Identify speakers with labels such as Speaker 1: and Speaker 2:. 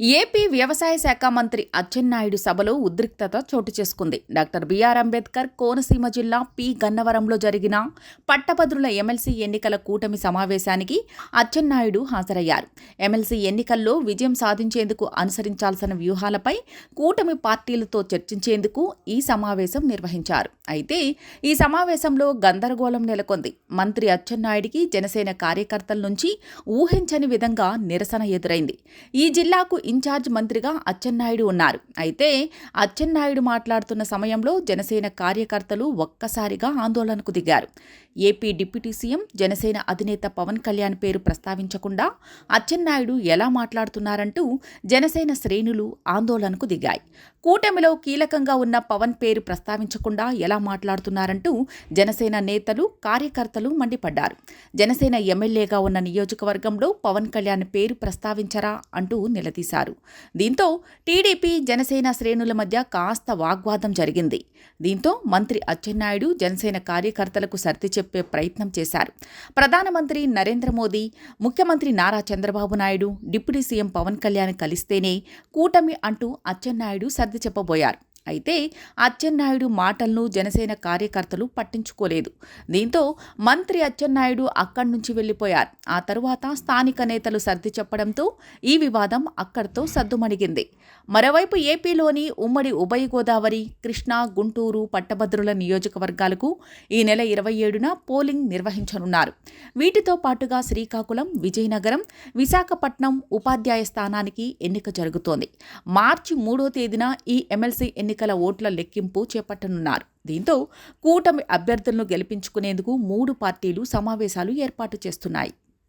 Speaker 1: AP వ్యవసాయ శాఖ మంత్రి అచ్చెన్నాయుడు సభలో ఉద్రిక్తత చోటు చేసుకుంది. డాక్టర్ బిఆర్ అంబేద్కర్ కోనసీమ జిల్లా పి. గన్నవరంలో జరిగిన పట్టభద్రుల ఎమ్మెల్సీ ఎన్నికల కూటమి సమావేశానికి అచ్చెన్నాయుడు హాజరయ్యారు. ఎమ్మెల్సీ ఎన్నికల్లో విజయం సాధించేందుకు అనుసరించాల్సిన వ్యూహాలపై కూటమి పార్టీలతో చర్చించేందుకు ఈ సమావేశం నిర్వహించారు. అయితే ఈ సమావేశంలో గందరగోళం నెలకొంది. మంత్రి అచ్చెన్నాయుడికి జనసేన కార్యకర్తల నుంచి ఊహించని విధంగా నిరసన ఎదురైంది. ఈ జిల్లాకు ఇన్ఛార్జ్ మంత్రిగా అచ్చెన్నాయుడు ఉన్నారు. అయితే అచ్చెన్నాయుడు మాట్లాడుతున్న సమయంలో జనసేన కార్యకర్తలు ఒక్కసారిగా ఆందోళనకు దిగారు. ఏపీ డిప్యూటీ సీఎం జనసేన అధినేత పవన్ కళ్యాణ్ పేరు ప్రస్తావించకుండా అచ్చెన్నాయుడు ఎలా మాట్లాడుతున్నారంటూ జనసేన శ్రేణులు ఆందోళనకు దిగాయి. కూటమిలో కీలకంగా ఉన్న పవన్ పేరు ప్రస్తావించకుండా ఎలా మాట్లాడుతున్నారంటూ జనసేన నేతలు కార్యకర్తలు మండిపడ్డారు. జనసేన ఎమ్మెల్యేగా ఉన్న నియోజకవర్గంలో పవన్ కళ్యాణ్ పేరు ప్రస్తావించరా అంటూ నిలదీశారు. దీంతో టీడీపీ జనసేన శ్రేణుల మధ్య కాస్త వాగ్వాదం జరిగింది. దీంతో మంత్రి అచ్చెన్నాయుడు జనసేన కార్యకర్తలకు సర్ది చెప్పే ప్రయత్నం చేశారు. ప్రధానమంత్రి నరేంద్ర మోదీ ముఖ్యమంత్రి నారా చంద్రబాబు నాయుడు డిప్యూటీ సీఎం పవన్ కళ్యాణ్ కలిస్తేనే కూటమి అంటూ అచ్చెన్నాయుడు సర్ది చెప్పబోయారు. అయితే అచ్చెన్నాయుడు మాటలను జనసేన కార్యకర్తలు పట్టించుకోలేదు. దీంతో మంత్రి అచ్చెన్నాయుడు అక్కడి నుంచి వెళ్ళిపోయారు. ఆ తరువాత స్థానిక నేతలు సర్ది చెప్పడంతో ఈ వివాదం అక్కడితో సద్దుమణిగింది. మరోవైపు ఏపీలోని ఉమ్మడి ఉభయ గోదావరి కృష్ణా గుంటూరు పట్టభద్రుల నియోజకవర్గాలకు ఈ నెల ఇరవై ఏడున పోలింగ్ నిర్వహించనున్నారు. వీటితో పాటుగా శ్రీకాకుళం విజయనగరం విశాఖపట్నం ఉపాధ్యాయ స్థానానికి ఎన్నిక జరుగుతోంది. మార్చి మూడో తేదీన ఈ ఎమ్మెల్సీ ఎన్నికల ఓట్ల లెక్కింపు చేపట్టనున్నారు. దీంతో కూటమి అభ్యర్థులను గెలిపించుకునేందుకు మూడు పార్టీలు సమావేశాలు ఏర్పాటు చేస్తున్నాయి.